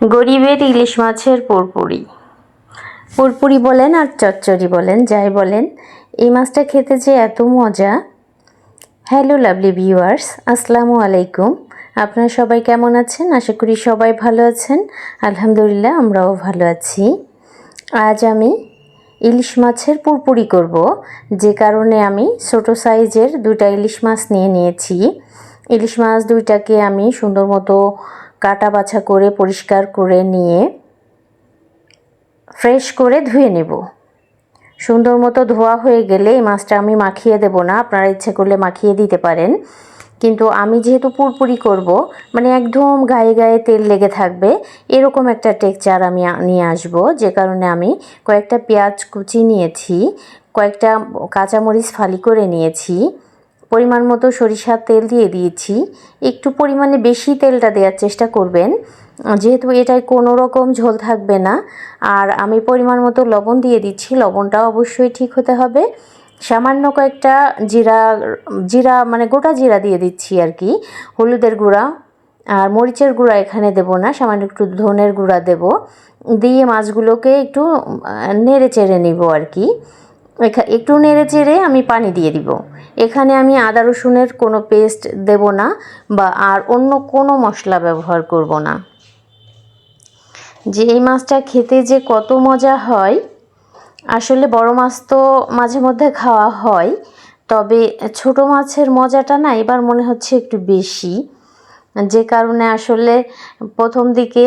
গরিবের ইলিশ মাছের পুরপুরি। পুরপুরি বলেন আর চচ্চড়ি বলেন, যাই বলেন, এই মাছটা খেতে যে এত মজা। হ্যালো লাভলি ভিউয়ার্স আসসালামু আলাইকুম। আপনারা সবাই কেমন আছেন? আশা করি সবাই ভালো আছেন। আলহামদুলিল্লাহ, আমরাও ভালো আছি। আজ আমি ইলিশ মাছের পুরপুরি করব, যে কারণে আমি ছোট সাইজের দুইটা ইলিশ মাছ নিয়ে নিয়েছি। ইলিশ মাছ দুইটাকে আমি সুন্দর মতো কাটা বাছা করে, পরিষ্কার করে নিয়ে ফ্রেশ করে ধুয়ে নেব। সুন্দর মতো ধোয়া হয়ে গেলে এই মাছটা আমি মাখিয়ে দেব না। আপনারা ইচ্ছে করলে মাখিয়ে দিতে পারেন। কিন্তু আমি যেহেতু পুরপুরি করব মানে একদম গায়ে গায়ে তেল লেগে থাকবে, এরকম একটা টেক্সচার আমি নিয়ে আসব। যে কারণে আমি কয়েকটা পেঁয়াজ কুচি নিয়েছি, কয়েকটা কাঁচামরিচ ফালি করে নিয়েছি। পরিমাণ মতো সরিষার তেল দিয়ে দিয়েছি। একটু পরিমাণে বেশি তেলটা দেওয়ার চেষ্টা করবেন। যেহেতু এটায় কোনো রকম ঝোল থাকবে না। আর আমি পরিমাণ মতো লবণ দিয়ে দিচ্ছি। লবণটা অবশ্যই ঠিক হতে হবে। সামান্য কয়েকটা জিরা জিরা মানে গোটা জিরা দিয়ে দিচ্ছি আর কি। হলুদের গুঁড়া। আর মরিচের গুঁড়া এখানে দেব না। সামান্য একটু ধনের গুঁড়া দেব। দিয়ে মাছগুলোকে একটু নেড়ে চেড়ে নিব আর কি। একটু নেড়ে চেড়ে আমি পানি দিয়ে দিব। এখানে আমি আদা রসুনের কোনো পেস্ট দেব না বা আর অন্য কোনো মশলা ব্যবহার করব না। যে এই মাছটা খেতে যে কত মজা হয়, আসলে বড় মাছ তো মাঝে মধ্যে খাওয়া হয়, তবে ছোট মাছের মজাটা না এবার মনে হচ্ছে একটু বেশি। যে কারণে আসলে প্রথম দিকে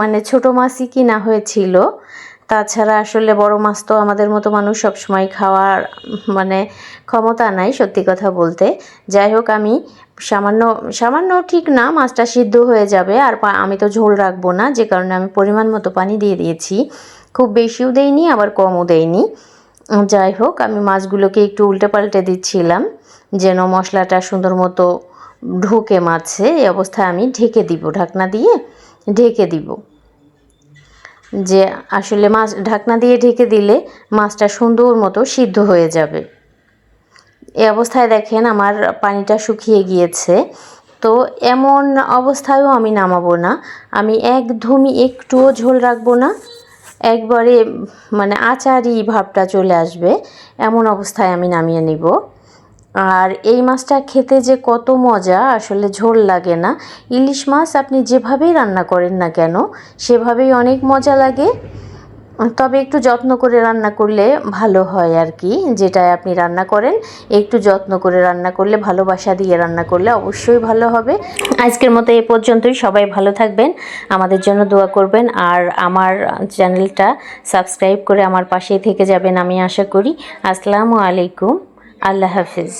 মানে ছোট মাছই কিনা হয়েছিল তাছাড়া আসলে বড় মাছ তো আমাদের মতো মানুষ সবসময় খাওয়ার মানে ক্ষমতা নাই সত্যি কথা বলতে। যাই হোক, আমি সামান্য সামান্য ঠিক না, মাছটা সিদ্ধ হয়ে যাবে। আর আমি তো ঝোল রাখব না, যে কারণে আমি পরিমাণ মতো পানি দিয়ে দিয়েছি। খুব বেশিও দেইনি, আবার কমও দেইনি। যাই হোক, আমি মাছগুলোকে একটু উল্টে পাল্টে দিচ্ছিলাম, যেন মশলাটা সুন্দর মতো ঢোকে মাছে। এই অবস্থায় আমি ঢেকে দিব, ঢাকনা দিয়ে ঢেকে দিব। যে আসলে মাছ ঢাকনা দিয়ে ঢেকে দিলে মাছটা সুন্দর মতো সিদ্ধ হয়ে যাবে। এই অবস্থায় দেখেন আমার পানিটা শুকিয়ে গিয়েছে। তো এমন অবস্থায়ও আমি নামাবো না। আমি একদমই একটুও ঝোল রাখব না। একবারে মানে আচারি ভাবটা চলে আসবে। এমন অবস্থায় আমি নামিয়ে নিব। আর এই মাছটা খেতে যে কত মজা, আসলে ঝোল লাগে না। ইলিশ মাছ আপনি যেভাবেই রান্না করেন না কেন, সেভাবেই অনেক মজা লাগে। তবে একটু যত্ন করে রান্না করলে ভালো হয় আর কি, যেটায় আপনি রান্না করেন, একটু যত্ন করে রান্না করলে, ভালোবাসা দিয়ে রান্না করলে অবশ্যই ভালো হবে। আজকের মতো এ পর্যন্তই, সবাই ভালো থাকবেন, আমাদের জন্য দোয়া করবেন, আর আমার চ্যানেলটা সাবস্ক্রাইব করে আমার পাশেই থেকে যাবেন আমি আশা করি। আসসালামু আলাইকুম। আল্লাহ হাফিজ।